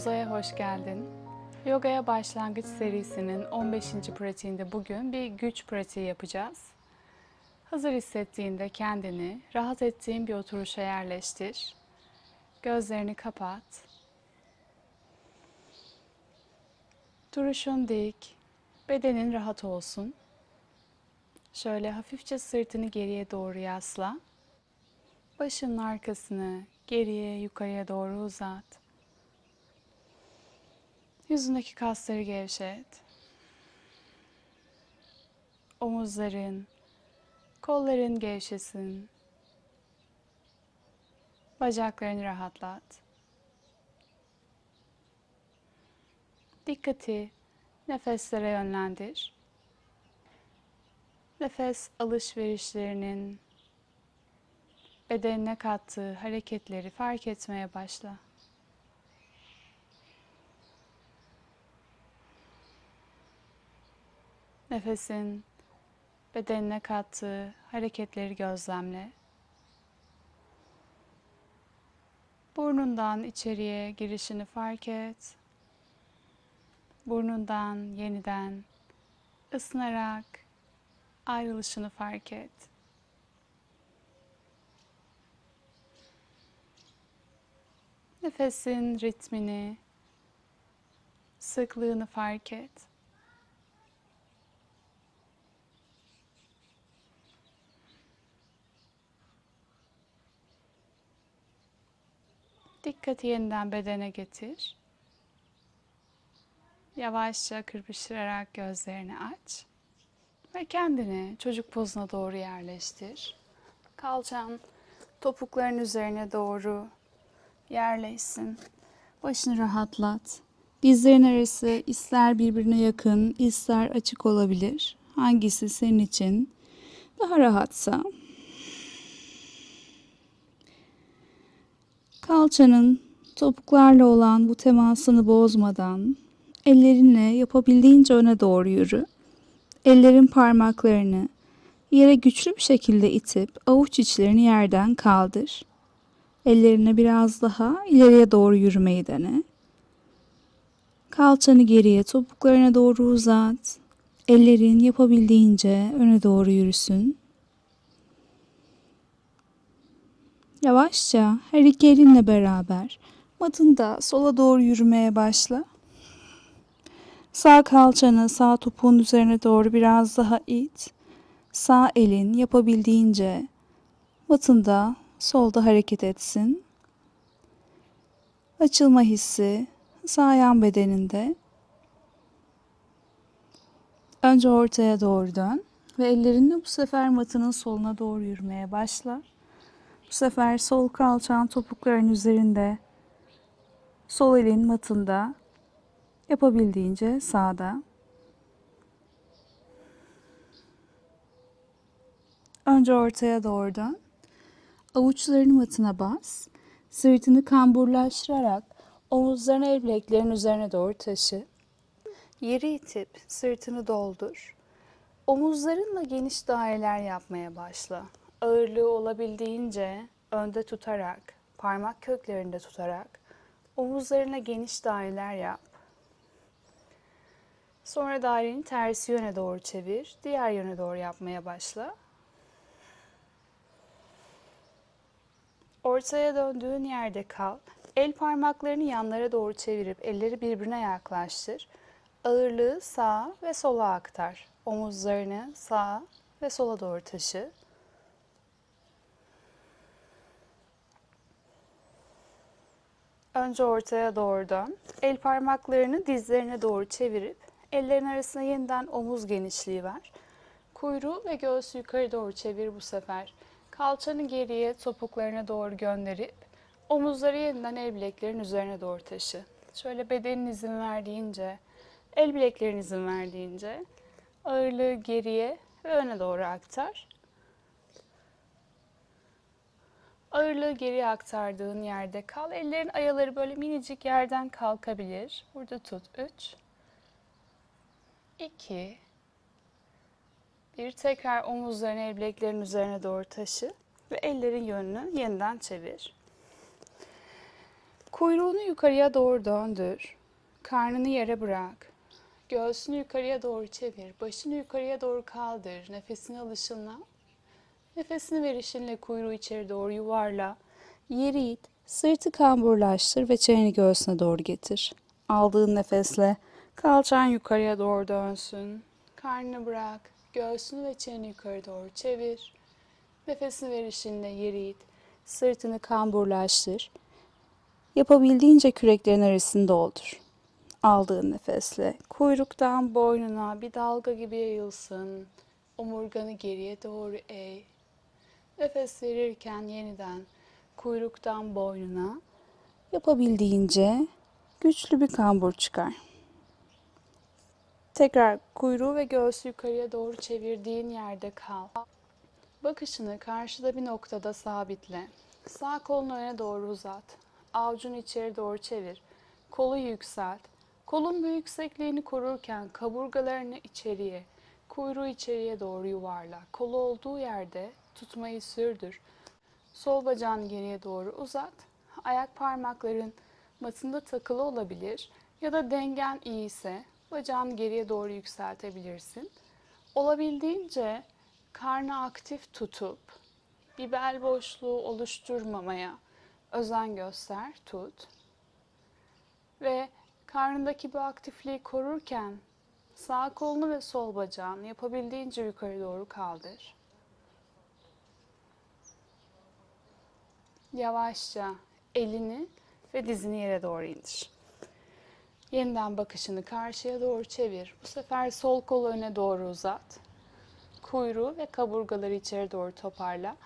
Koza'ya hoş geldin. Yogaya başlangıç serisinin 15. pratiğinde bugün bir güç pratiği yapacağız. Hazır hissettiğinde kendini rahat ettiğin bir oturuşa yerleştir. Gözlerini kapat. Duruşun dik, bedenin rahat olsun. Şöyle hafifçe sırtını geriye doğru yasla. Başının arkasını geriye yukarıya doğru uzat. Yüzündeki kasları gevşet. Omuzların, kolların gevşesin. Bacaklarını rahatlat. Dikkati nefeslere yönlendir. Nefes alışverişlerinin bedenine kattığı hareketleri fark etmeye başla. Nefesin bedenine kattığı hareketleri gözlemle. Burnundan içeriye girişini fark et. Burnundan yeniden ısınarak ayrılışını fark et. Nefesin ritmini, sıklığını fark et. Dikkati yeniden bedene getir. Yavaşça kırpıştırarak gözlerini aç. Ve kendini çocuk pozuna doğru yerleştir. Kalçan topukların üzerine doğru yerleşsin. Başını rahatlat. Dizlerin arası ister birbirine yakın, ister açık olabilir. Hangisi senin için daha rahatsa. Kalçanın topuklarla olan bu temasını bozmadan ellerinle yapabildiğince öne doğru yürü. Ellerin parmaklarını yere güçlü bir şekilde itip avuç içlerini yerden kaldır. Ellerine biraz daha ileriye doğru yürümeyi dene. Kalçanı geriye topuklarına doğru uzat. Ellerin yapabildiğince öne doğru yürüsün. Yavaşça her iki elinle beraber matında sola doğru yürümeye başla. Sağ kalçanı sağ topuğun üzerine doğru biraz daha it. Sağ elin yapabildiğince matında solda hareket etsin. Açılma hissi sağ yan bedeninde. Önce ortaya doğru dön ve ellerinle bu sefer matının soluna doğru yürümeye başla. Bu sefer sol kalçan topukların üzerinde. Sol elin matında. Yapabildiğince sağda. Önce ortaya doğru dön. Avuçlarını matına bas. Sırtını kamburlaştırarak omuzlarını el bileklerin üzerine doğru taşı. Yeri itip sırtını doldur. Omuzlarınla geniş daireler yapmaya başla. Ağırlığı olabildiğince önde tutarak, parmak köklerinde tutarak omuzlarına geniş daireler yap. Sonra dairenin tersi yöne doğru çevir. Diğer yöne doğru yapmaya başla. Ortaya döndüğün yerde kal. El parmaklarını yanlara doğru çevirip elleri birbirine yaklaştır. Ağırlığı sağa ve sola aktar. Omuzlarını sağa ve sola doğru taşı. Önce ortaya doğru dön. El parmaklarını dizlerine doğru çevirip ellerin arasına yeniden omuz genişliği ver. Kuyruğu ve göğsü yukarı doğru çevir bu sefer. Kalçanı geriye topuklarına doğru gönderip omuzları yeniden el bileklerin üzerine doğru taşı. Şöyle bedenin izin verdiğince, el bileklerin izin verdiğince ağırlığı geriye ve öne doğru aktar. Ağırlığı geriye aktardığın yerde kal. Ellerin ayaları böyle minicik yerden kalkabilir. Burada tut. 3 2 Bir tekrar omuzlarını el bileklerin üzerine doğru taşı ve ellerin yönünü yeniden çevir. Kuyruğunu yukarıya doğru döndür. Karnını yere bırak. Göğsünü yukarıya doğru çevir. Başını yukarıya doğru kaldır. Nefesini alışınla. Nefesini verişinle kuyruğu içeri doğru yuvarla. Yeri it. Sırtı kamburlaştır ve çeneni göğsüne doğru getir. Aldığın nefesle kalçan yukarıya doğru dönsün. Karnını bırak. Göğsünü ve çeneni yukarı doğru çevir. Nefesini verişinle yeri it. Sırtını kamburlaştır. Yapabildiğince küreklerin arasını doldur. Aldığın nefesle kuyruktan boynuna bir dalga gibi yayılsın. Omurganı geriye doğru eğ. Nefes verirken yeniden kuyruktan boynuna yapabildiğince güçlü bir kambur çıkar. Tekrar kuyruğu ve göğsü yukarıya doğru çevirdiğin yerde kal. Bakışını karşıda bir noktada sabitle. Sağ kolunu öne doğru uzat. Avucunu içeri doğru çevir. Kolu yükselt. Kolun bu yüksekliğini korurken kaburgalarını içeriye, kuyruğu içeriye doğru yuvarla. Kolu olduğu yerde tutmayı sürdür. Sol bacağını geriye doğru uzat. Ayak parmakların matında takılı olabilir ya da dengen iyi ise bacağını geriye doğru yükseltebilirsin. Olabildiğince karnı aktif tutup bir bel boşluğu oluşturmamaya özen göster, tut. Ve karnındaki bu aktifliği korurken sağ kolunu ve sol bacağını yapabildiğince yukarı doğru kaldır. Yavaşça elini ve dizini yere doğru indir. Yeniden bakışını karşıya doğru çevir. Bu sefer sol kolu öne doğru uzat. Kuyruğu ve kaburgaları içeri doğru toparla.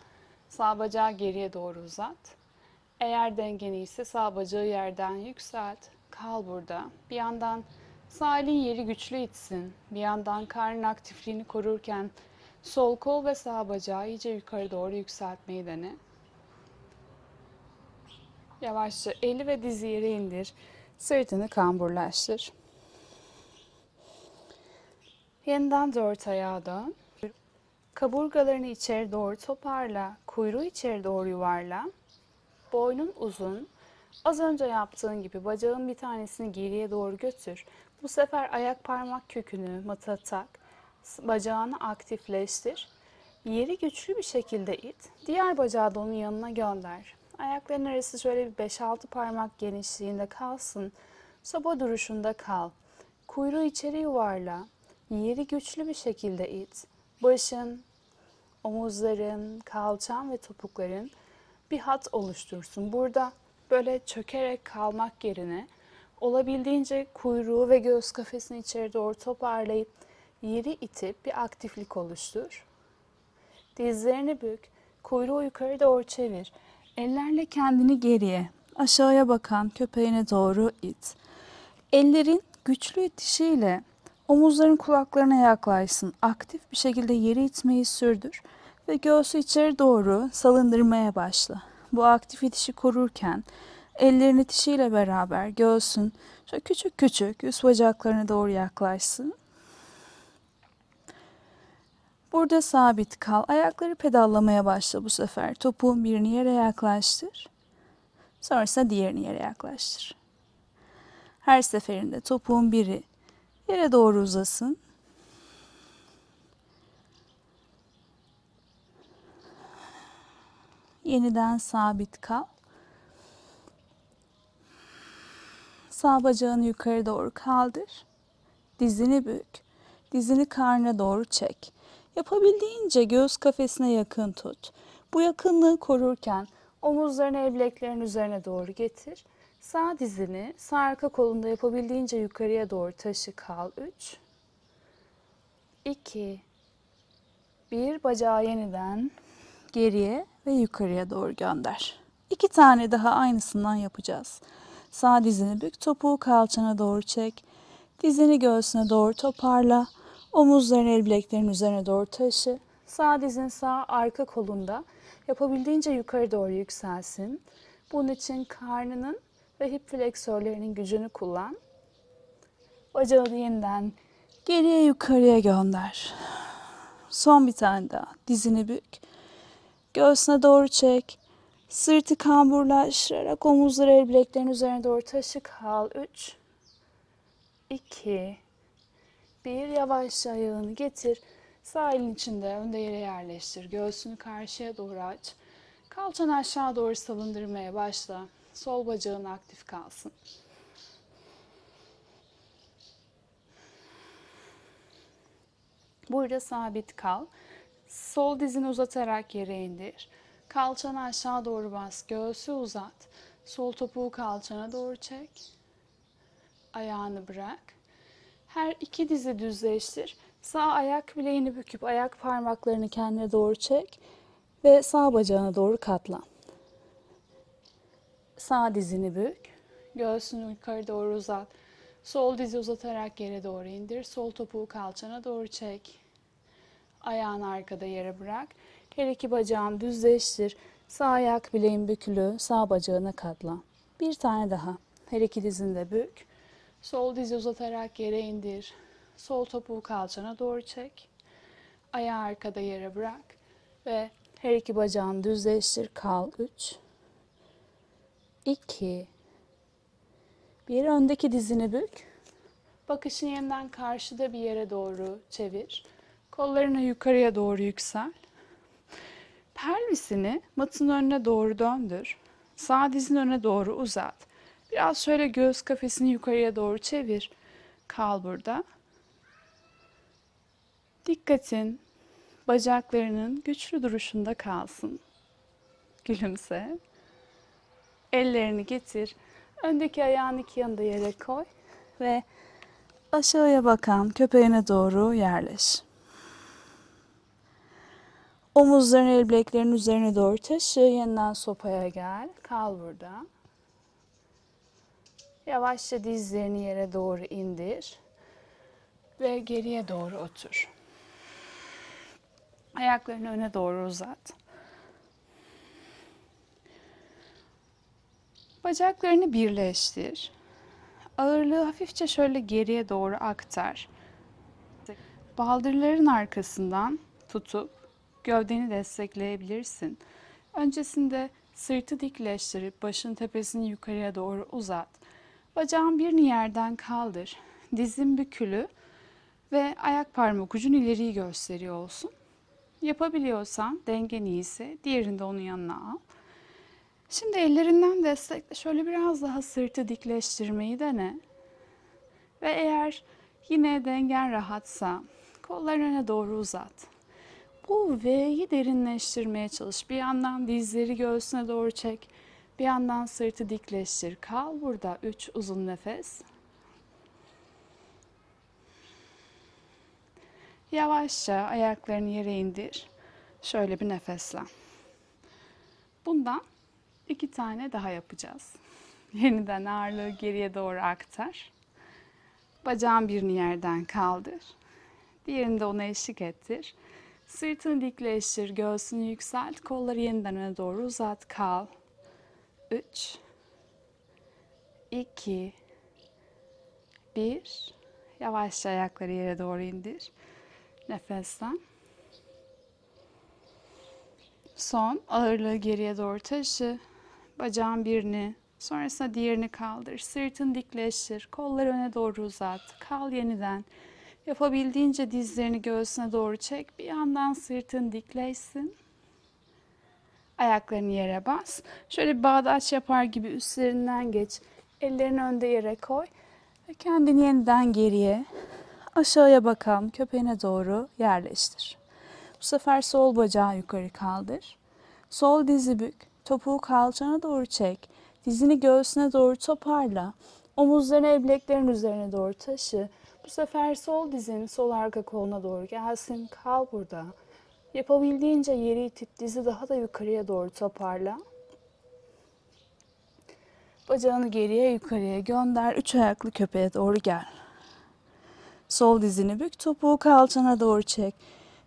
Sağ bacağı geriye doğru uzat. Eğer dengeni ise sağ bacağı yerden yükselt. Kal burada. Bir yandan sağ elin yeri güçlü itsin. Bir yandan karnın aktifliğini korurken sol kol ve sağ bacağı iyice yukarı doğru yükseltmeyi dene. Yavaşça eli ve dizi yere indir. Sırtını kamburlaştır. Yeniden dört ayağa dön. Kaburgalarını içeri doğru toparla. Kuyruğu içeri doğru yuvarla. Boynun uzun. Az önce yaptığın gibi bacağın bir tanesini geriye doğru götür. Bu sefer ayak parmak kökünü mata tak. Bacağını aktifleştir. Yeri güçlü bir şekilde it. Diğer bacağı da onun yanına gönder. Ayakların arası şöyle bir 5-6 parmak genişliğinde kalsın. Soba duruşunda kal. Kuyruğu içeri yuvarla. Yeri güçlü bir şekilde it. Başın, omuzların, kalçan ve topukların bir hat oluştursun. Burada böyle çökerek kalmak yerine olabildiğince kuyruğu ve göğüs kafesini içeri doğru toparlayıp yeri itip bir aktiflik oluştur. Dizlerini bük, kuyruğu yukarı doğru çevir. Ellerle kendini geriye, aşağıya bakan köpeğine doğru it. Ellerin güçlü itişiyle omuzların kulaklarına yaklaşsın. Aktif bir şekilde yeri itmeyi sürdür ve göğsü içeri doğru salındırmaya başla. Bu aktif itişi korurken ellerin itişiyle beraber göğsün şöyle küçük küçük üst bacaklarına doğru yaklaşsın. Burada sabit kal. Ayakları pedallamaya başla bu sefer. Topuğun birini yere yaklaştır. Sonrasında diğerini yere yaklaştır. Her seferinde topuğun biri yere doğru uzasın. Yeniden sabit kal. Sağ bacağını yukarı doğru kaldır. Dizini bük. Dizini karnına doğru çek. Yapabildiğince göğüs kafesine yakın tut. Bu yakınlığı korurken omuzlarını el bileklerin üzerine doğru getir. Sağ dizini sağ arka kolunda yapabildiğince yukarıya doğru taşı kal. 3 2 1 bacağı yeniden geriye ve yukarıya doğru gönder. İki tane daha aynısından yapacağız. Sağ dizini bük, topuğu kalçana doğru çek. Dizini göğsüne doğru toparla. Omuzlarını el bileklerin üzerine doğru taşı. Sağ dizin sağ arka kolunda yapabildiğince yukarı doğru yükselsin. Bunun için karnının ve hip fleksörlerinin gücünü kullan. Bacağını yeniden geriye yukarıya gönder. Son bir tane daha. Dizini bük. Göğsüne doğru çek. Sırtı kamburlaştırarak omuzları el bileklerin üzerine doğru taşı kal. 3 2 1 Yavaşça ayağını getir. Sağ içinde önde yere yerleştir. Göğsünü karşıya doğru aç. Kalçanı aşağı doğru salındırmaya başla. Sol bacağın aktif kalsın. Burada sabit kal. Sol dizini uzatarak yere indir. Kalçanı aşağı doğru bas. Göğsü uzat. Sol topuğu kalçana doğru çek. Ayağını bırak. Her iki dizi düzleştir. Sağ ayak bileğini büküp ayak parmaklarını kendine doğru çek ve sağ bacağına doğru katlan. Sağ dizini bük. Göğsünü yukarı doğru uzat. Sol dizi uzatarak yere doğru indir. Sol topuğu kalçana doğru çek. Ayağını arkada yere bırak. Her iki bacağını düzleştir. Sağ ayak bileğin bükülü, sağ bacağına katlan. Bir tane daha. Her iki dizini de bük. Sol dizi uzatarak yere indir. Sol topuğu kalçana doğru çek. Ayağı arkada yere bırak. Ve her iki bacağını düzleştir. Kal. 3 2 Bir öndeki dizini bük. Bakışını yeniden karşıda bir yere doğru çevir. Kollarını yukarıya doğru yüksel. Pelvisini matın önüne doğru döndür. Sağ dizin öne doğru uzat. Biraz şöyle göğüs kafesini yukarıya doğru çevir. Kal burada. Dikkatin bacaklarının güçlü duruşunda kalsın. Gülümse. Ellerini getir. Öndeki ayağın iki yanında yere koy ve aşağıya bakan köpeğine doğru yerleş. Omuzların el bileklerin üzerine doğru taşı. Yeniden sopaya gel. Kal burada. Yavaşça dizlerini yere doğru indir. Ve geriye doğru otur. Ayaklarını öne doğru uzat. Bacaklarını birleştir. Ağırlığı hafifçe şöyle geriye doğru aktar. Baldırların arkasından tutup gövdeni destekleyebilirsin. Öncesinde sırtı dikleştirip başın tepesini yukarıya doğru uzat. Bacağın birini yerden kaldır. Dizin bükülü ve ayak parmak ucun ileriyi gösteriyor olsun. Yapabiliyorsan dengen iyiyse diğerini de onun yanına al. Şimdi ellerinden destekle. Şöyle biraz daha sırtı dikleştirmeyi dene. Ve eğer yine dengen rahatsa kollarını öne doğru uzat. Bu V'yi derinleştirmeye çalış. Bir yandan dizleri göğsüne doğru çek. Bir yandan sırtı dikleştir. Kal burada. Üç uzun nefes. Yavaşça ayaklarını yere indir. Şöyle bir nefeslen. Bundan iki tane daha yapacağız. Yeniden ağırlığı geriye doğru aktar. Bacağın birini yerden kaldır. Diğerini de ona eşlik ettir. Sırtını dikleştir, göğsünü yükselt, kolları yeniden öne doğru uzat, kal. 3 2 1 Yavaşça ayakları yere doğru indir. Nefeslen. Son ağırlığı geriye doğru taşı. Bacağın birini, sonrasında diğerini kaldır. Sırtını dikleştir. Kolları öne doğru uzat. Kal yeniden. Yapabildiğince dizlerini göğsüne doğru çek. Bir yandan sırtın dikleşsin. Ayaklarını yere bas. Şöyle bir bağdaş yapar gibi üstlerinden geç. Ellerini önde yere koy. Ve kendini yeniden geriye aşağıya bakan köpeğine doğru yerleştir. Bu sefer sol bacağı yukarı kaldır. Sol dizi bük. Topuğu kalçana doğru çek. Dizini göğsüne doğru toparla. Omuzlarını el üzerine doğru taşı. Bu sefer sol dizin sol arka koluna doğru gelsin. Kal burada. Yapabildiğince yeri itip dizi daha da yukarıya doğru toparla. Bacağını geriye yukarıya gönder. Üç ayaklı köpeğe doğru gel. Sol dizini bük. Topuğu kalçana doğru çek.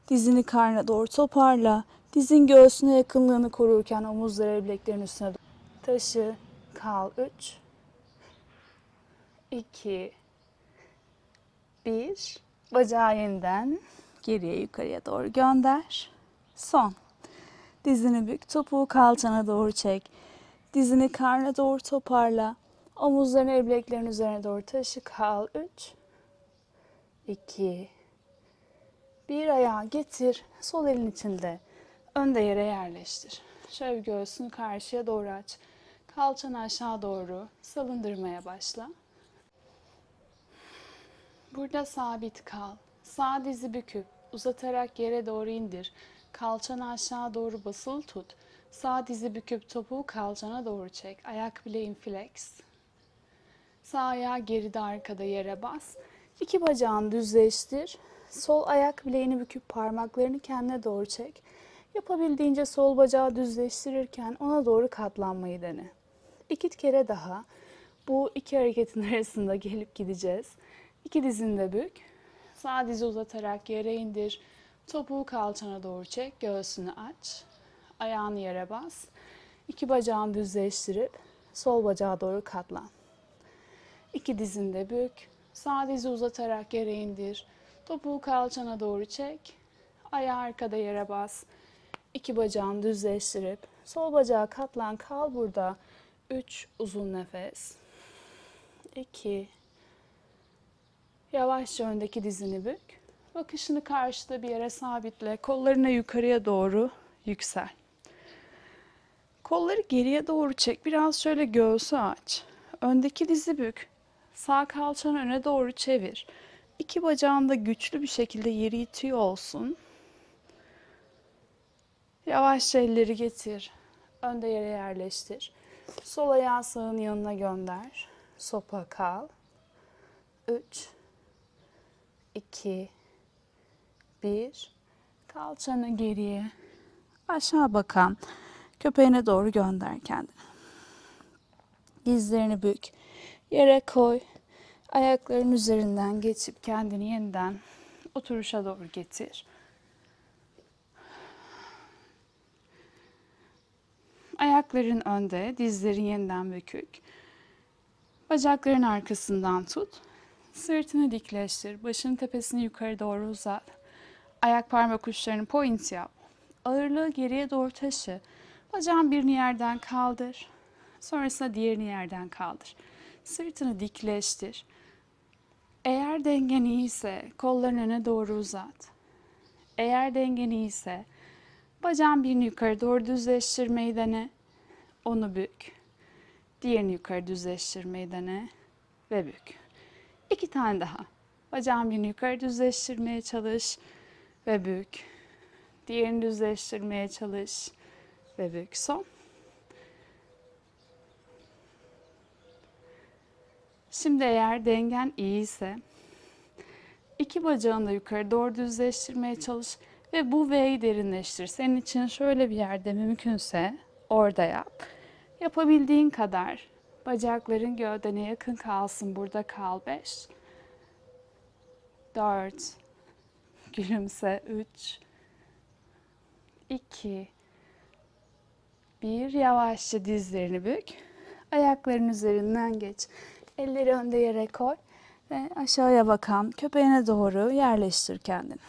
Dizini karnına doğru toparla. Dizin göğsüne yakınlığını korurken omuzları bileklerin üstüne doğru taşı. Kal. 3 2 1 Bacağı yeniden geriye yukarıya doğru gönder. Son. Dizini bük, topuğu kalçana doğru çek. Dizini karna doğru toparla. Omuzlarını el bileklerin üzerine doğru taşı. Kal. 3 2 Bir ayağı getir. Sol elin içinde. Önde yere yerleştir. Şöyle göğsünü karşıya doğru aç. Kalçanı aşağı doğru salındırmaya başla. Burada sabit kal. Sağ dizi büküp uzatarak yere doğru indir. Kalçanı aşağı doğru basılı tut. Sağ dizi büküp topuğu kalçana doğru çek. Ayak bileğin flex. Sağ ayağı geride arkada yere bas. İki bacağını düzleştir. Sol ayak bileğini büküp parmaklarını kendine doğru çek. Yapabildiğince sol bacağı düzleştirirken ona doğru katlanmayı dene. İki kere daha bu iki hareketin arasında gelip gideceğiz. İki dizini de bük. Sağ dizi uzatarak yere indir. Topuğu kalçana doğru çek. Göğsünü aç. Ayağını yere bas. İki bacağını düzleştirip sol bacağa doğru katlan. İki dizini de bük. Sağ dizi uzatarak yere indir. Topuğu kalçana doğru çek. Ayağı arkada yere bas. İki bacağını düzleştirip sol bacağa katlan. Kal burada. Üç uzun nefes. İki. Yavaşça öndeki dizini bük. Bakışını karşıda bir yere sabitle. Kollarını yukarıya doğru yüksel. Kolları geriye doğru çek. Biraz şöyle göğsü aç. Öndeki dizi bük. Sağ kalçanı öne doğru çevir. İki bacağın da güçlü bir şekilde yeri itiyor olsun. Yavaşça elleri getir. Önde yere yerleştir. Sol ayağı sağın yanına gönder. Sopa kal. 3 2 1 Kalçanı geriye aşağı bakan köpeğine doğru gönder kendini. Dizlerini bük. Yere koy. Ayakların üzerinden geçip kendini yeniden oturuşa doğru getir. Ayakların önde, dizlerin yeniden bükük. Bacakların arkasından tut. Sırtını dikleştir. Başın tepesini yukarı doğru uzat. Ayak parmak uçlarını point yap. Ağırlığı geriye doğru taşı. Bacağın birini yerden kaldır. Sonrasında diğerini yerden kaldır. Sırtını dikleştir. Eğer dengen iyiyse kollarını öne doğru uzat. Eğer dengen iyiyse bacağın birini yukarı doğru düzleştirmeyi dene. Onu bük. Diğerini yukarı düzleştirmeyi dene ve bük. İki tane daha. Bacağın birini yukarı düzleştirmeye çalış ve bük. Diğerini düzleştirmeye çalış ve bük. Son. Şimdi eğer dengen iyiyse iki bacağını da yukarı doğru düzleştirmeye çalış ve bu V'yi derinleştir. Senin için şöyle bir yerde mümkünse orada yap. Yapabildiğin kadar bacakların gövdene yakın kalsın. Burada kal 5 4 Gülümse 3 2 1 Yavaşça dizlerini bük. Ayakların üzerinden geç. Elleri önde yere koy ve aşağıya bakan köpeğine doğru yerleştir kendini.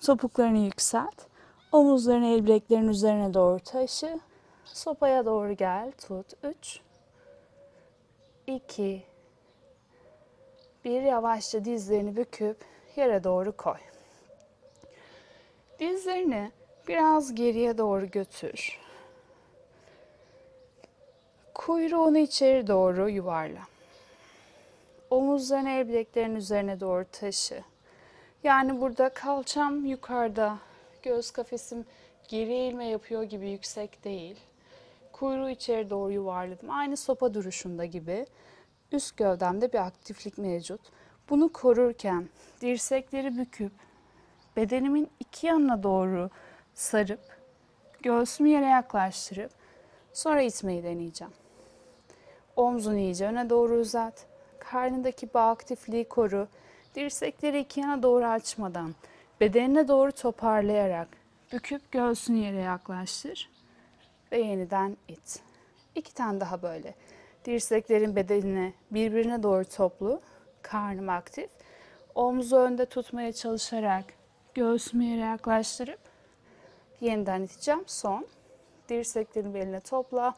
Topuklarını yükselt. Omuzlarını el bileklerin üzerine doğru taşı. Sopaya doğru gel. Tut. 3 2 1 Yavaşça dizlerini büküp yere doğru koy. Dizlerini biraz geriye doğru götür. Kuyruğunu içeri doğru yuvarla. Omuzlarını el bileklerin üzerine doğru taşı. Yani burada kalçam yukarıda, göğüs kafesim geri eğilme yapıyor gibi yüksek değil. Kuyruğu içeri doğru yuvarladım. Aynı sopa duruşunda gibi. Üst gövdemde bir aktiflik mevcut. Bunu korurken dirsekleri büküp bedenimin iki yanına doğru sarıp göğsümü yere yaklaştırıp sonra itmeyi deneyeceğim. Omzunu iyice öne doğru uzat. Karnındaki bağ aktifliği koru. Dirsekleri iki yana doğru açmadan bedenine doğru toparlayarak büküp göğsünü yere yaklaştır ve yeniden it. İki tane daha böyle. Dirseklerin bedenine birbirine doğru toplu, karnım aktif. Omzu önde tutmaya çalışarak göğsümü yere yaklaştırıp Yeniden iteceğim. Son. Dirseklerini beline topla.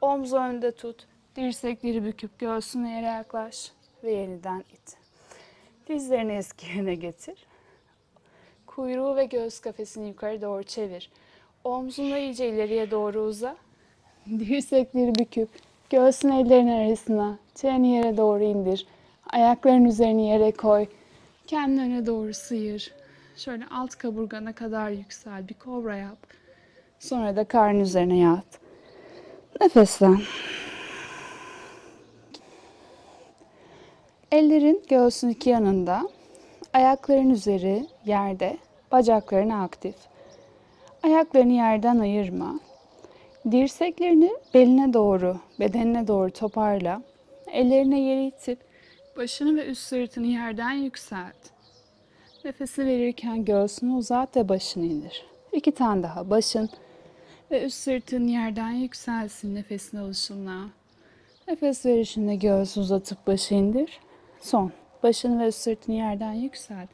Omzu önde tut. Dirsekleri büküp göğsüne yere yaklaş ve yeniden it. Dizlerini eski yerine getir. Kuyruğu ve göğüs kafesini yukarı doğru çevir. Omzunu iyice ileriye doğru uza. Dirsekleri büküp göğsün ellerin arasına, çeneni yere doğru indir. Ayakların üzerini yere koy. Kendini öne doğru sıyır. Şöyle alt kaburgana kadar yüksel. Bir kobra yap. Sonra da karnın üzerine yat. Nefeslen. Ellerin göğsün iki yanında. Ayakların üzeri yerde. Bacakların aktif. Ayaklarını yerden ayırma. Dirseklerini beline doğru, bedenine doğru toparla. Ellerine yere itip başını ve üst sırtını yerden yükselt. Nefesi verirken göğsünü uzat ve başını indir. İki tane daha başın ve üst sırtın yerden yükselsin nefesin alışınla. Nefes verişinde göğsü uzatıp başı indir. Son. Başını ve üst sırtını yerden yükselt.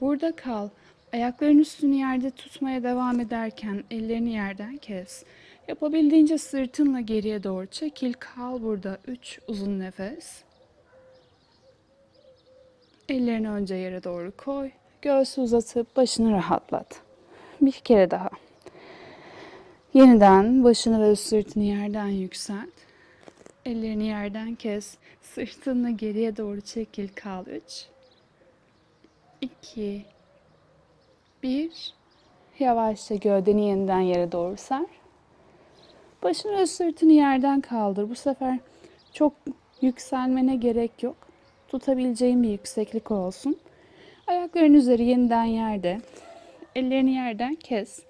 Burada kal. Ayakların üstünü yerde tutmaya devam ederken ellerini yerden kes. Yapabildiğince sırtınla geriye doğru çekil. Kal burada. Üç uzun nefes. Ellerini önce yere doğru koy. Göğsü uzatıp başını rahatlat. Bir kere daha. Yeniden başını ve sırtını yerden yükselt. Ellerini yerden kes. Sırtını geriye doğru çekil. Kal. Üç. iki, Bir. Yavaşça gövdeni yeniden yere doğru ser. Başını ve sırtını yerden kaldır. Bu sefer çok yükselmene gerek yok. Tutabileceğin bir yükseklik olsun. Ayakların üzeri yeniden yerde. Ellerini yerden kes.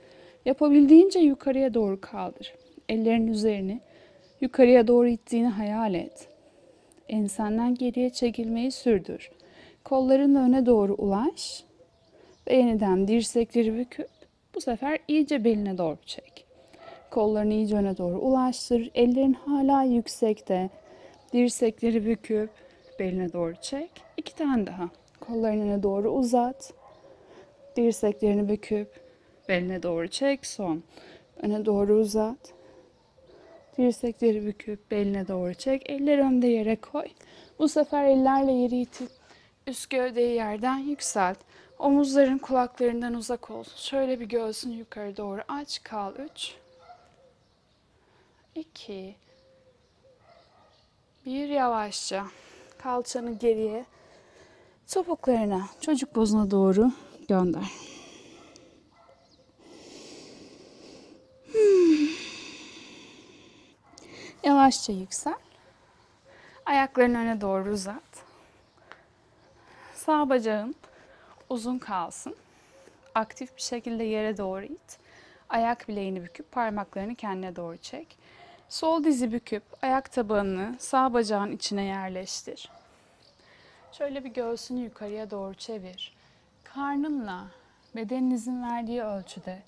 Yapabildiğince yukarıya doğru kaldır. Ellerin üzerini yukarıya doğru ittiğini hayal et. Ensenden geriye çekilmeyi sürdür. Kollarınla öne doğru ulaş ve yeniden dirsekleri büküp bu sefer iyice beline doğru çek. Kollarını iyice öne doğru ulaştır. Ellerin hala yüksekte. Dirsekleri büküp beline doğru çek. İki tane daha. Kollarını öne doğru uzat. Dirseklerini büküp beline doğru çek. Son. Öne doğru uzat. Dirsekleri büküp beline doğru çek. Eller önde yere koy. Bu sefer ellerle yeri itip üst gövdeyi yerden yükselt. Omuzların kulaklarından uzak olsun. Şöyle bir göğsünü yukarı doğru aç. Kal. 3 2 Bir yavaşça kalçanı geriye topuklarına çocuk pozuna doğru gönder. Hmm. Yavaşça yüksel. Ayaklarını öne doğru uzat. Sağ bacağın uzun kalsın. Aktif bir şekilde yere doğru it. Ayak bileğini büküp parmaklarını kendine doğru çek. Sol dizi büküp ayak tabanını sağ bacağın içine yerleştir. Şöyle bir göğsünü yukarıya doğru çevir. Karnınla bedeninizin verdiği ölçüde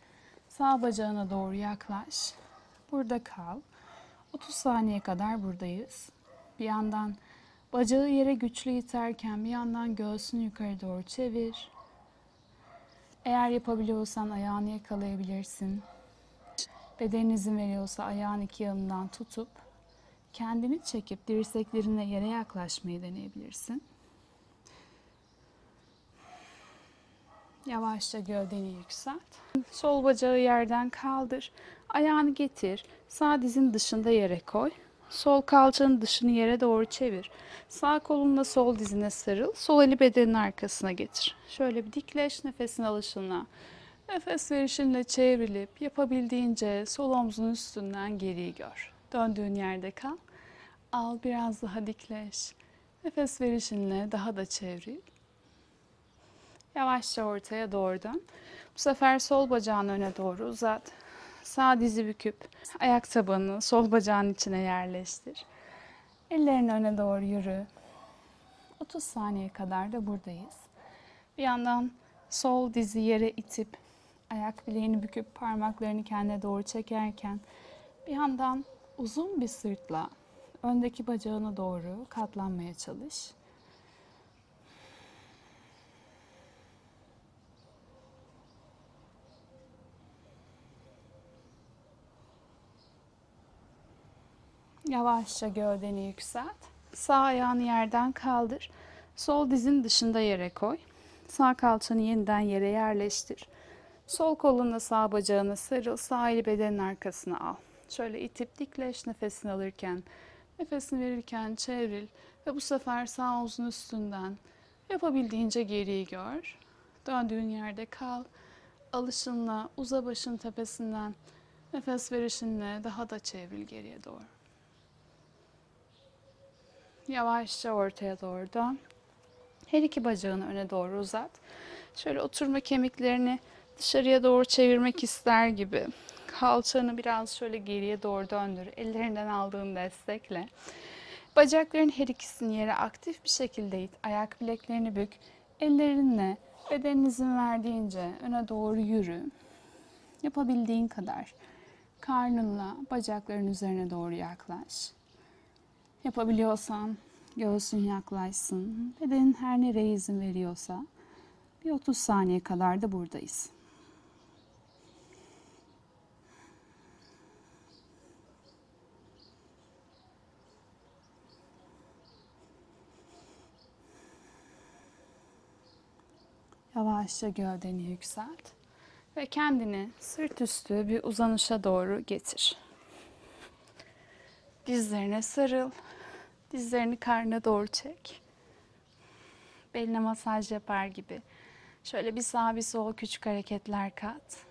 sağ bacağına doğru yaklaş. Burada kal. 30 saniye kadar buradayız. Bir yandan bacağı yere güçlü iterken bir yandan göğsünü yukarı doğru çevir. Eğer yapabiliyorsan ayağını yakalayabilirsin. Beden izin veriyorsa ayağın iki yanından tutup kendini çekip dirseklerinle yere yaklaşmayı deneyebilirsin. Yavaşça gövdeni yükselt. Sol bacağı yerden kaldır. Ayağını getir. Sağ dizin dışında yere koy. Sol kalçanın dışını yere doğru çevir. Sağ kolunla sol dizine sarıl. Sol eli bedenin arkasına getir. Şöyle bir dikleş nefesin alışınla. Nefes verişinle çevrilip yapabildiğince sol omzun üstünden geriyi gör. Döndüğün yerde kal. Al biraz daha dikleş. Nefes verişinle daha da çevril. Yavaşça ortaya doğru dön. Bu sefer sol bacağını öne doğru uzat. Sağ dizi büküp ayak tabanını sol bacağın içine yerleştir. Ellerini öne doğru yürü. 30 saniye kadar da buradayız. Bir yandan sol dizi yere itip ayak bileğini büküp parmaklarını kendine doğru çekerken bir yandan uzun bir sırtla öndeki bacağına doğru katlanmaya çalış. Yavaşça gövdeni yükselt. Sağ ayağını yerden kaldır. Sol dizin dışında yere koy. Sağ kalçanı yeniden yere yerleştir. Sol kolunla sağ bacağına sarıl. Sağ eli bedenin arkasına al. Şöyle itip dikleş nefesini alırken. Nefesini verirken çevril. Ve bu sefer sağ omzun üstünden yapabildiğince geriyi gör. Döndüğün yerde kal. Alışınla uza başın tepesinden nefes verişinle daha da çevril geriye doğru. Yavaşça ortaya doğru dön. Her iki bacağını öne doğru uzat. Şöyle oturma kemiklerini dışarıya doğru çevirmek ister gibi. Kalçanı biraz şöyle geriye doğru döndür. Ellerinden aldığın destekle. Bacakların her ikisini yere aktif bir şekilde it. Ayak bileklerini bük. Ellerinle bedenin izin verdiğince öne doğru yürü. Yapabildiğin kadar. Karnınla bacakların üzerine doğru yaklaş. Yapabiliyorsan göğsün yaklaşsın. Bedenin her nereye izin veriyorsa bir 30 saniye kadar da buradayız. Yavaşça gövdeni yükselt ve kendini sırt üstü bir uzanışa doğru getir. Dizlerine sarıl. Dizlerini karnına doğru çek. Beline masaj yapar gibi. Şöyle bir sağ bir sol küçük hareketler kat.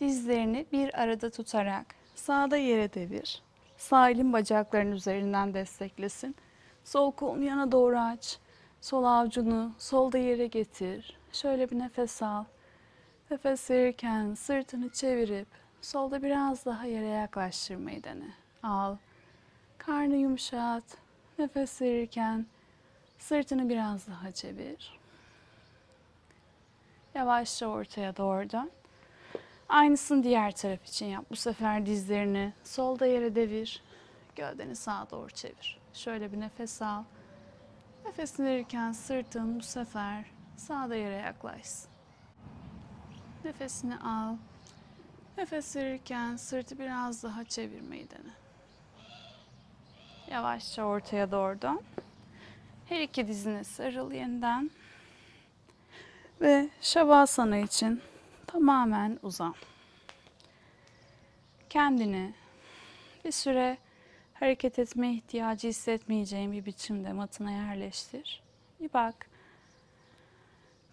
Dizlerini bir arada tutarak sağda yere devir. Sağ elin bacakların üzerinden desteklesin. Sol kolunu yana doğru aç. Sol avucunu solda yere getir. Şöyle bir nefes al. Nefes verirken sırtını çevirip solda biraz daha yere yaklaştırmayı dene. Al. Karnı yumuşat. Nefes verirken sırtını biraz daha çevir. Yavaşça ortaya doğru dön. Aynısını diğer taraf için yap. Bu sefer dizlerini solda yere devir. Gövdeni sağa doğru çevir. Şöyle bir nefes al. Nefes verirken sırtın bu sefer sağda yere yaklaşsın. Nefesini al. Nefes verirken sırtı biraz daha çevirmeyi dene. Yavaşça ortaya doğru dön. Her iki dizine sarıl yeniden. Ve Shavasana için tamamen uzan. Kendini bir süre hareket etme ihtiyacı hissetmeyeceğin bir biçimde matına yerleştir. Bir bak.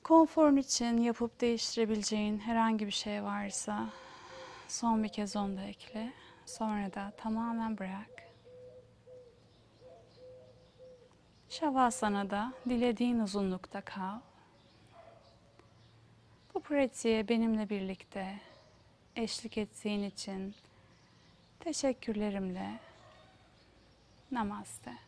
Konforun için yapıp değiştirebileceğin herhangi bir şey varsa son bir kez onu da ekle. Sonra da tamamen bırak. Şavasana'da dilediğin uzunlukta kal. Bu pratiğe benimle birlikte eşlik ettiğin için teşekkürlerimle Namaste.